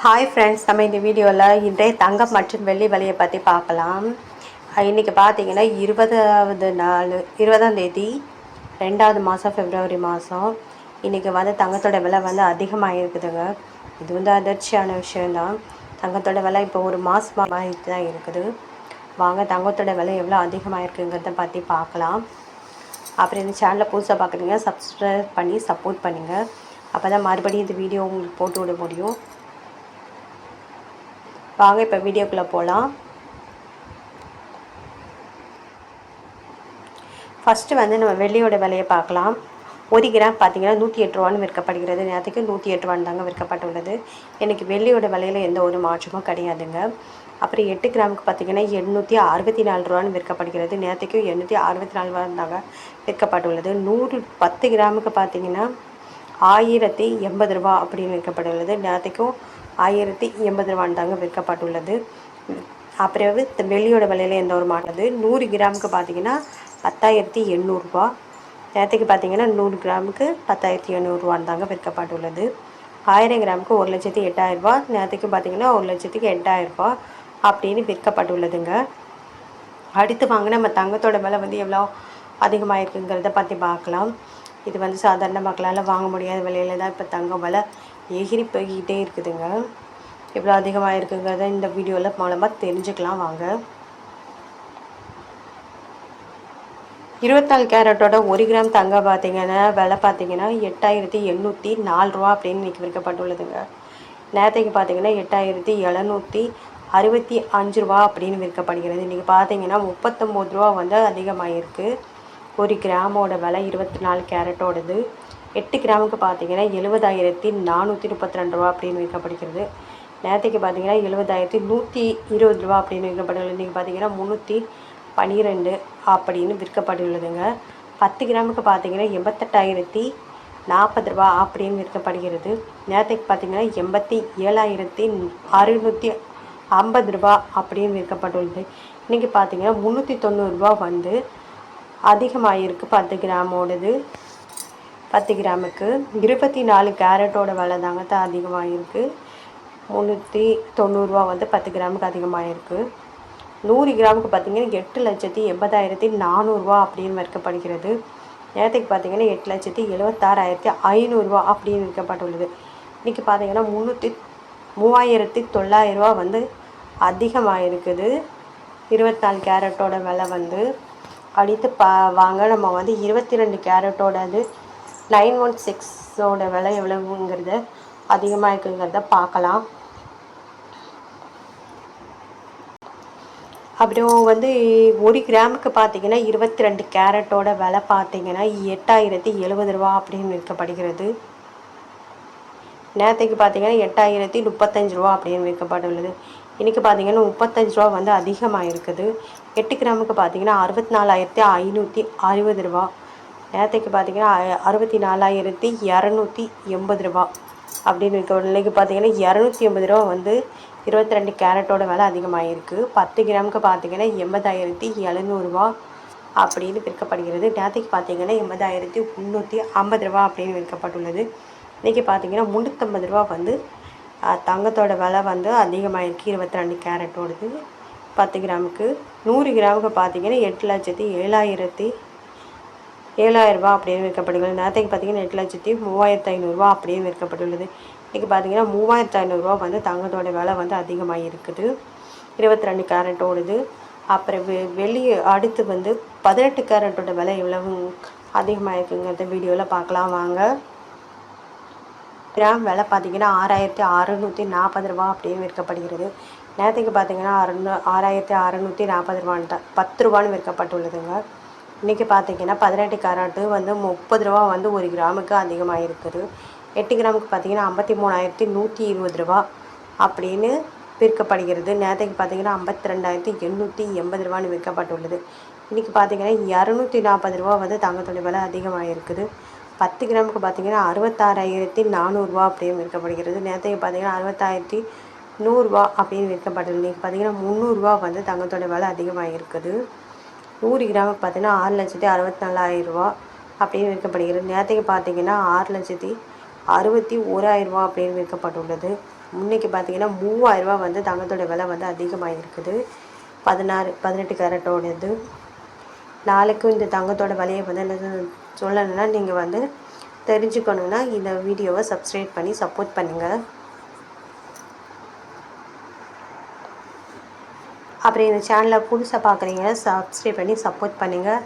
Hi friends நம்ம இந்த வீடியோவில் இன்றைய தங்கம் மற்றும் வெள்ளி விலையை பற்றி பார்க்கலாம். இன்றைக்கி பார்த்தீங்கன்னா இருபதாவது நாள் இருபதாம் தேதி ரெண்டாவது மாதம் ஃபெப்ரவரி மாதம் இன்றைக்கி வந்து தங்கத்தோட விலை வந்து அதிகமாக இருக்குதுங்க இது வந்து அதிர்ச்சியான விஷயந்தான் தங்கத்தோட விலை இப்போ ஒரு மாதமாக தான் இருக்குது. வாங்க தங்கத்தோட விலை எவ்வளோ அதிகமாக இருக்குங்கிறத பற்றி பார்க்கலாம். அப்புறம் இந்த சேனலை புதுசாக பார்க்குறீங்க சப்ஸ்கிரைப் பண்ணி சப்போர்ட் பண்ணுங்கள் அப்போ தான் மறுபடியும் இந்த வீடியோ உங்களுக்கு போட்டு விட முடியும். வாங்க இப்போ வீடியோக்குள்ளே போகலாம் ஃபஸ்ட்டு வந்து நம்ம வெள்ளியோட விலையை பார்க்கலாம். ஒரு கிராம் பார்த்தீங்கன்னா நூற்றி எட்டு ரூபான்னு விற்கப்படுகிறது. நேரத்துக்கு நூற்றி எட்டு ரூபான்னு தாங்க விற்கப்பட்டுள்ளது. எனக்கு வெள்ளியோட விலையில் எந்த ஒரு மாற்றமும் கிடையாதுங்க. அப்புறம் எட்டு கிராமுக்கு பார்த்தீங்கன்னா எண்ணூற்றி அறுபத்தி நாலு ரூபான்னு விற்கப்படுகிறது. நேரத்துக்கு எண்ணூற்றி அறுபத்தி நாலு ரூபான்னு தாங்க விற்கப்பட்டுள்ளது. நூறு பத்து கிராமுக்கு பார்த்தீங்கன்னா ஆயிரத்தி எண்பது ரூபா அப்படின்னு விற்கப்பட்டுள்ளது நேரத்துக்கும் ஆயிரத்தி எண்பது ரூபான்னு தாங்க விற்கப்பட்டுள்ளது. அப்புறம் இந்த வெள்ளியோட விலையில் எந்த ஒரு மாட்டது நூறு கிராமுக்கு பார்த்தீங்கன்னா பத்தாயிரத்தி எண்ணூறுரூவா நேரத்துக்கு பார்த்தீங்கன்னா நூறு கிராமுக்கு பத்தாயிரத்தி எண்ணூறுரூவான்னு தாங்க விற்கப்பட்டுள்ளது. ஆயிரம் கிராமுக்கு ஒரு லட்சத்தி எட்டாயிரரூபா நேரத்துக்கு பார்த்தீங்கன்னா ஒரு லட்சத்துக்கு எட்டாயிரரூபா அப்படின்னு விற்கப்பட்டுள்ளதுங்க. அடுத்து வாங்க நம்ம தங்கத்தோட விலை வந்து எவ்வளோ அதிகமாக இருக்குங்கிறத பற்றி பார்க்கலாம். இது வந்து சாதாரண மக்களால் வாங்க முடியாத விலையில தான் இப்போ தங்கம் விலை எகிரி போய்கிட்டே இருக்குதுங்க. எவ்வளோ அதிகமாக இருக்குங்கிறத இந்த வீடியோவில் மூலமாக தெரிஞ்சுக்கலாம் வாங்க. இருபத்தாலு கேரட்டோட ஒரு கிராம் தங்கம் பார்த்தீங்கன்னா விலை பார்த்தீங்கன்னா எட்டாயிரத்தி எண்ணூற்றி நாலு ரூபா அப்படின்னு இன்றைக்கி விற்கப்பட்டுள்ளதுங்க. நேரத்துக்கு பார்த்தீங்கன்னா எட்டாயிரத்தி எழுநூற்றி அறுபத்தி அஞ்சு ரூபா அப்படின்னு விற்கப்படுகிறது. இன்றைக்கி பார்த்தீங்கன்னா முப்பத்தொம்போது ரூபா வந்து அதிகமாகிருக்கு ஒரு கிராமோட விலை இருபத்தி நாலு கேரட்டோடது. எட்டு கிராமுக்கு பார்த்தீங்கன்னா எழுபதாயிரத்தி நானூற்றி முப்பத்தி ரெண்டு ரூபா அப்படின்னு விற்கப்படுகிறது நேரத்துக்கு பார்த்தீங்கன்னா எழுபதாயிரத்தி நூற்றி இருபது ரூபா அப்படின்னு விற்கப்படுகிறது இன்றைக்கி பார்த்தீங்கன்னா முந்நூற்றி பன்னிரெண்டு அப்படின்னு விற்கப்பட்டுள்ளதுங்க. பத்து கிராமுக்கு பார்த்தீங்கன்னா எண்பத்தெட்டாயிரத்தி நாற்பது ரூபா அப்படின்னு விற்கப்படுகிறது. நேரத்துக்கு பார்த்தீங்கன்னா எண்பத்தி ஏழாயிரத்தி அறுநூற்றி ஐம்பது ரூபா அப்படின்னு விற்கப்பட்டுள்ளது. இன்றைக்கி பார்த்தீங்கன்னா முந்நூற்றி தொண்ணூறுரூவா வந்து அதிகமாகிருக்கு பத்து கிராமோடது. பத்து கிராமுக்கு இருபத்தி நாலு கேரட்டோட விலை தாங்க தான் அதிகமாகிருக்கு முந்நூற்றி தொண்ணூறுரூவா வந்து பத்து கிராமுக்கு அதிகமாகிருக்கு நூறு கிராமுக்கு பார்த்தீங்கன்னா எட்டு லட்சத்தி எண்பதாயிரத்தி நானூறுரூவா அப்படின்னு விற்கப்படுகிறது. நேரத்துக்கு பார்த்தீங்கன்னா எட்டு லட்சத்தி எழுபத்தாறாயிரத்தி ஐநூறுரூவா அப்படின்னு விற்கப்பட்டுள்ளது. இன்றைக்கி பார்த்தீங்கன்னா முந்நூற்றி மூவாயிரத்தி தொள்ளாயிரரூவா வந்து அதிகமாக இருக்குது இருபத்தாலு கேரட்டோட விலை வந்து அடுத்து பா வாங்க நம்ம வந்து இருபத்தி ரெண்டு கேரட்டோடது நைன் ஒன் சிக்ஸோட விலை எவ்வளவுங்கிறத அதிகமாக இருக்குங்கிறத பார்க்கலாம். அப்புறம் வந்து ஒரு கிராமுக்கு பார்த்தீங்கன்னா இருபத்தி ரெண்டு கேரட்டோட விலை பார்த்தீங்கன்னா எட்டாயிரத்தி எழுபது ரூபா அப்படின்னு விற்கப்படுகிறது. நேரத்துக்கு பார்த்தீங்கன்னா எட்டாயிரத்தி முப்பத்தஞ்சு ரூபா அப்படின்னு விற்கப்பட்டுள்ளது. இன்றைக்கி பார்த்தீங்கன்னா முப்பத்தஞ்சு ரூபா வந்து அதிகமாக இருக்குது எட்டு கிராமுக்கு பார்த்தீங்கன்னா அறுபத்தி நாலாயிரத்தி ஐநூற்றி அறுபது ரூபா நேரத்துக்கு பார்த்தீங்கன்னா அறுபத்தி நாலாயிரத்தி இரநூத்தி எண்பது ரூபா. அப்படின்னு இருக்க இன்றைக்கி பார்த்தீங்கன்னா இரநூத்தி எண்பது ரூபா வந்து இருபத்தி ரெண்டு கேரட்டோட விலை அதிகமாகிருக்கு பத்து கிராமுக்கு பார்த்தீங்கன்னா எண்பதாயிரத்தி எழுநூறுபா அப்படின்னு விற்கப்படுகிறது. நேரத்துக்கு பார்த்தீங்கன்னா எண்பதாயிரத்தி முந்நூற்றி ஐம்பது ரூபா அப்படின்னு விற்கப்பட்டுள்ளது. இன்றைக்கி பார்த்தீங்கன்னா முந்நூற்றம்பது ரூபா வந்து தங்கத்தோட விலை வந்து அதிகமாகிருக்கு இருபத்தி ரெண்டு கேரட்டோடது பத்து கிராமுக்கு. நூறு கிராமுக்கு பார்த்தீங்கன்னா எட்டு லட்சத்தி ஏழாயிரத்தி ஏழாயிரரூபா அப்படின்னு விற்கப்படுகிறது நேரத்துக்கு பார்த்தீங்கன்னா எட்டு லட்சத்தி மூவாயிரத்து ஐநூறுரூவா அப்படியே விற்கப்பட்டுள்ளது. இன்றைக்கி பார்த்தீங்கன்னா மூவாயிரத்து ஐநூறுரூவா வந்து தங்கத்தோட விலை வந்து அதிகமாக இருக்குது இருபத்தி ரெண்டு கேரட்டோடது. அப்புறம் வெ வெளியே அடுத்து வந்து பதினெட்டு கேரட்டோட விலை எவ்வளவு அதிகமாக இருக்குங்கிறத வீடியோவில் பார்க்கலாம் வாங்க. கிராம் விலை பார்த்திங்கன்னா ஆறாயிரத்தி அறநூற்றி நாற்பது ரூபா அப்படின்னு விற்கப்படுகிறது. நேரத்துக்கு பார்த்தீங்கன்னா அறுநூ ஆறாயிரத்தி அறநூற்றி நாற்பது ரூபான்னு தான் பத்து ரூபான்னு விற்கப்பட்டுள்ளதுங்க. இன்றைக்கி பார்த்தீங்கன்னா பதினெட்டு கேரட்டு வந்து முப்பது ரூபா வந்து ஒரு கிராமுக்கு அதிகமாக இருக்குது எட்டு கிராமுக்கு பார்த்தீங்கன்னா ஐம்பத்தி மூணாயிரத்தி நூற்றி இருபது ரூபா அப்படின்னு விற்கப்படுகிறது. நேரத்துக்கு பார்த்தீங்கன்னா ஐம்பத்தி ரெண்டாயிரத்தி எண்ணூற்றி எண்பது ரூபான்னு விற்கப்பட்டுள்ளது. இன்றைக்கி பார்த்திங்கன்னா இரநூத்தி நாற்பது ரூபா வந்து தங்கத்துடைய விலை அதிகமாக இருக்குது பத்து கிராமுக்கு பார்த்தீங்கன்னா அறுபத்தாறாயிரத்தி நானூறுரூவா அப்படின்னு விற்கப்படுகிறது. நேரத்துக்கு பார்த்தீங்கன்னா அறுபத்தாயிரத்தி நூறுரூவா அப்படின்னு விற்கப்பட்டது இன்றைக்கி பார்த்தீங்கன்னா முந்நூறுரூவா வந்து தங்கத்தோட விலை அதிகமாக இருக்குது நூறு கிராமுக்கு பார்த்தீங்கன்னா ஆறு லட்சத்தி அறுபத்தி நாலாயிரரூவா அப்படின்னு விற்கப்படுகிறது. நேரத்துக்கு பார்த்தீங்கன்னா ஆறு லட்சத்தி அறுபத்தி ஓராயிரரூவா அப்படின்னு விற்கப்பட்டுள்ளது. முன்னைக்கு பார்த்தீங்கன்னா மூவாயிரரூவா வந்து தங்கத்தோட விலை வந்து அதிகமாக இருக்குது பதினாறு பதினெட்டு கேரட்டோடது நாளைக்கும் இந்த தங்கத்தோட விலையை வந்து என்ன சொல்லணும்னா நீங்கள் வந்து தெரிஞ்சுக்கணுன்னா இந்த வீடியோவை சப்ஸ்கிரைப் பண்ணி சப்போர்ட் பண்ணுங்கள் அப்புறம் இந்த சேனலை புதுசாக பார்க்குறீங்க சப்ஸ்கிரைப் பண்ணி சப்போர்ட் பண்ணுங்கள்